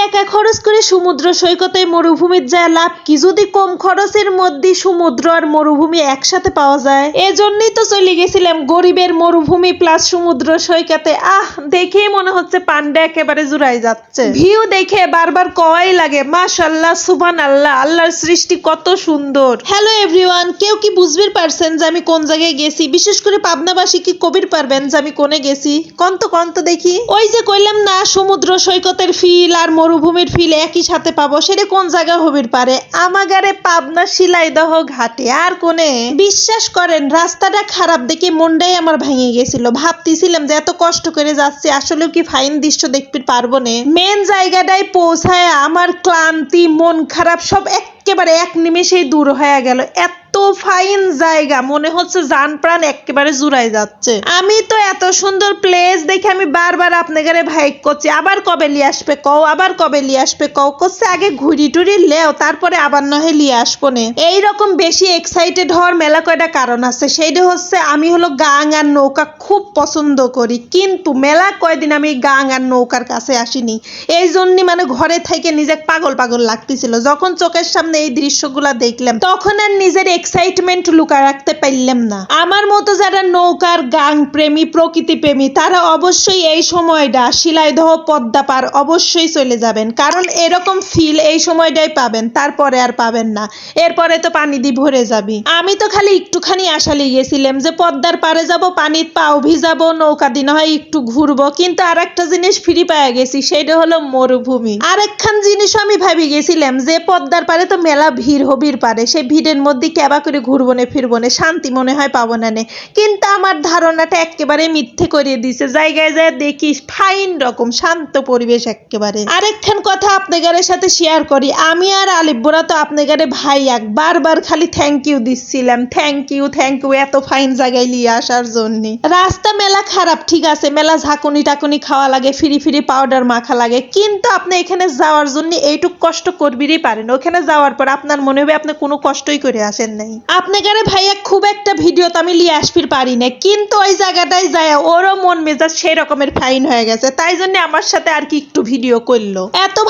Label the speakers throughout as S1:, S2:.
S1: টাকা খরচ করে সমুদ্র সৈকতে মরুভূমির যায় লাভ কি? যদি কম খরচের মধ্যে সমুদ্র আর মরুভূমি একসাথে পাওয়া যায়? এজন্যই তো চলে গেছিলাম গরিবের মরুভূমি প্লাস সমুদ্র সৈকতে। আহ দেখে মনে হচ্ছে পান্ডা একেবারে জুড়াই যাচ্ছে। ভিউ দেখে বারবার কওয়াই লাগে মাশাল্লাহ সুবান আল্লাহ আল্লাহর সৃষ্টি কত সুন্দর। হ্যালো এভরিওয়ান কেউ কি বুঝবে পারছেন যে আমি কোন জায়গায় গেছি? বিশেষ করে পাবনাবাসী কি কবির পারবেন যে আমি কোনে গেছি? কন্ত কন্ত দেখি। ওই যে কইলাম না, সমুদ্র সৈকতের ফিল আর মরুভূমির ফিল একই সাথে পাবো। সেটা কোন জায়গা হবির পারে? আমাগারে পাবনা শিলাইদহ ঘাটে। আর কোনে? বিশ্বাস করেন, রাস্তাটা খারাপ দেখে মনটাই আমার ভেঙে গেছিল। ভাবতেছিলাম যে এত কষ্ট করে যাচ্ছি আসলে কি ফাইন দৃশ্য দেখতে পারব না মেন জায়গাটায় পৌঁছায় আমার ক্লান্তি, মন খারাপ, সব একেবারে এক নিমেষেই দূর হয়ে গেল। এত ফাইন জায়গা, মনে হচ্ছে জান প্রাণ একেবারে জুড়াই যাচ্ছে। আমি তো এত সুন্দর প্লেস দেখে আমি বারবার আপনাদের ভাইক করছি, আবার কবে লিয়ে আসবে কও, আবার কবে লিয়ে আসবে কও, করছে আগে ঘুরি টুরি লেও, তারপরে আবার নহে লিয়ে আসব নে। এইরকম বেশি এক্সাইটেড হওয়ার মেলা কয়টা কারণ আছে? সেইটা হচ্ছে আমি হলো গাং আর নৌকা খুব পছন্দ করি, কিন্তু মেলা কয়দিন আমি গাং আর নৌকার কাছে আসিনি। এই জন্যই মানে ঘরে থেকে নিজে পাগল পাগল লাগতেছিল। যখন চোখের সামনে এই দৃশ্যগুলা দেখলাম, তখন আর নিজের এক্সাইটমেন্ট লুকা রাখতে পারলাম না। আমার মতো যারা নৌকার গাং প্রেমী, প্রকৃতি প্রেমী, তারা অবশ্যই এই সময়টা শিলাইদহ পদ্মা পার অবশ্যই চলে যাবেন। কারণ এরকম ফিল এই সময়টাই পাবেন, তারপরে আর পাবেন না। এরপরে তো পানি দিয়ে ভরে যাবি। আমি তো খালি একটুখানি আশা গেছিলাম যে পদ্মার পারে যাব, পানির পাও ভিজাবো, নৌকা দিন হয় একটু ঘুরবো। কিন্তু আর একটা জিনিস ফ্রি পাওয়া গেছি, সেটা হলো মরুভূমি। আরেকখান জিনিস আমি ভাবি গেছিলাম যে পদ্মার পারে তো মেলা ভিড়, হবির পারে সেই ভিড়ের মধ্যে কেবা করে ঘুরবো না ফিরবো না শান্তি মনে হয় পাবো না। নে কিন্তু আমার ধারণাটা একেবারে মিথ্যে করিয়ে দিছে। জায়গায় যায় দেখি ফাইন রকম, শান্ত পরিবেশ একেবারে আরেকখান কথা আপনাদের সাথে শেয়ার করি। আমি আর আলিব্বরা তো আপনাদের ভাই এক। বারবার খালি থ্যাংক ইউ দিচ্ছিলাম। থ্যাংক ইউ থ্যাংক ইউ এত ফাইন জায়গায় নিয়ে আসার জন্য। রাস্তা মেলা খারাপ, ঠিক আছে। মেলা ঝাঁকুনি টাকুনি খাওয়া লাগে, ফিরি ফিরি পাউডার মাখা লাগে। কিন্তু আপনি এখানে যাওয়ার জন্য এইটুক কষ্ট করবিরই পারেন। ওখানে যাওয়ার পর আপনার মনে হবে আপনি কোনো কষ্টই করে আসেন নাই। আপনাকারে ভাইয়া খুব একটা ভিডিও তো আমি লিয়ে আসপির পারি না কিন্তু ওই জায়গাটায় যায়, ওরও মন মেজাজ সেই রকমের ফাইন হয়ে গেছে। তাই জন্য আমার সাথে আর কি একটু ভিডিও করল।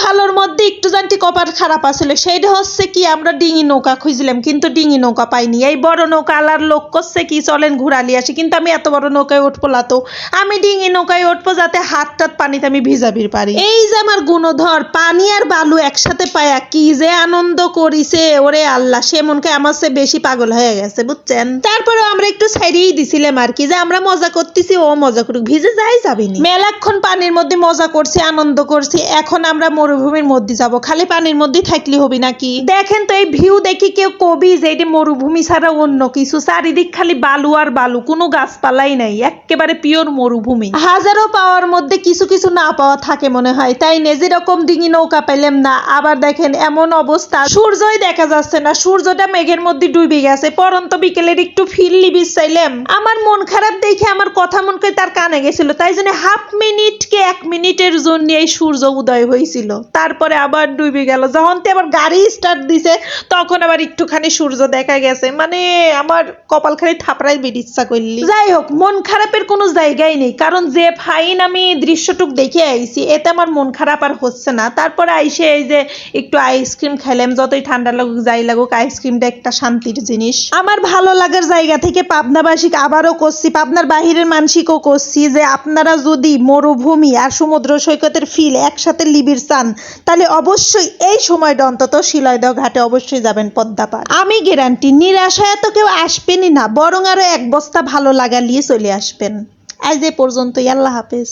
S1: ভালোর মধ্যে একটু জানটি কপার খারাপ আসলে। সেইটা হচ্ছে কি, আমরা ডিঙি নৌকা খুঁজলাম কিন্তু ডিঙি নৌকা পাইনি। এই বড় নৌকা আলার লোক করছে কি, চলেন ঘুরালি আসি। কিন্তু আমি এত বড় নৌকায় উঠবো না তো। আমি ডিঙি নৌকায় উঠবো যাতে হাত টাত পানিতে আমি ভিজাবির পারি। এই যে আমার গুণধর, পানি আর বালু একসাথে পায়া কি যে আনন্দ করিছে, ওরে আল্লাহ, সে মনকে আমার চেয়ে বেশি পাগল হয়ে গেছে, বুঝছেন? তারপরে আমরা একটু ছাড়িয়েই দিছিলাম আর কি, যে আমরা মজা করতেছি, ও মজা করুক, ভিজে যাই যাবিনি মেলাক্ষণ পানির মধ্যে মজা করছি, আনন্দ করছি, এখন আমরা মরুভূমির মধ্যে যাব, খালি পানির মধ্যে থাকলে হবি নাকি? দেখেন তো এই ভিউ দেখি কেউ কবি যে এটা মরুভূমি ছাড়া অন্য কিছু, চারিদিক খালি বালু আর বালু, কোনো গাছপালাই নাই, একেবারে পিওর মরুভূমি। হাজারো পাওয়ার মধ্যে কিছু কিছু না পাওয়া থাকে মনে হয়, তাই নে যেরকম ডিঙি নৌকা পেলাম না, আবার দেখেন এমন অবস্থা, সূর্যই দেখা যাচ্ছে না, সূর্যটা মেঘের মধ্যে ডুবে গেছে, পরন্ত বিকেলের একটু লিবিস চাইলাম। আমার মন খারাপ দেখে আমার কথা মন করে তার কানে গেছিল, তাই জন্য হাফ মিনিট কে এক মিনিটের জন্য এই সূর্য উদয় হয়েছিল। তারপরে আবার ডুবে গেল। যখন তে আবার গাড়ি স্টার্ট দিছে, তখন আবার একটুখানি সূর্য দেখা গেছে। মানে আমার কপাল খালি থাপড়াই বের ইচ্ছা করলি। যাই হোক, মন খারাপের কোনো জায়গাই নেই। কারণ যে ফাইন আমি দৃশ্যটুক দেখে আইছি, এতে আমার মন খারাপ আর হচ্ছে না। তারপরে আইসে এই যে একটু আইসক্রিম খাইলাম যতই ঠান্ডা লাগুক, যাই লাগুক আইসক্রিমটা একটা শান্তির জিনিস। আমার ভালো লাগার জায়গা থেকে পাবনাবাসিক আবারও করছি। পাবনার বাহিরের মানসিকও করছি যে আপনারা যদি মরুভূমি আর সমুদ্র সৈকতের ফিল একসাথে লিবির চান তাহলে অবশ্যই এই সময়টা অন্তত শিলয়দহ ঘাটে অবশ্যই যাবেন পদ্মা আমি গ্যারান্টি নিরাশায় তো কেউ আসবেনই না, বরং আরও এক বস্তা ভালো লাগা নিয়ে চলে আসবেন। আজ এ পর্যন্তই, আল্লাহ হাফেজ।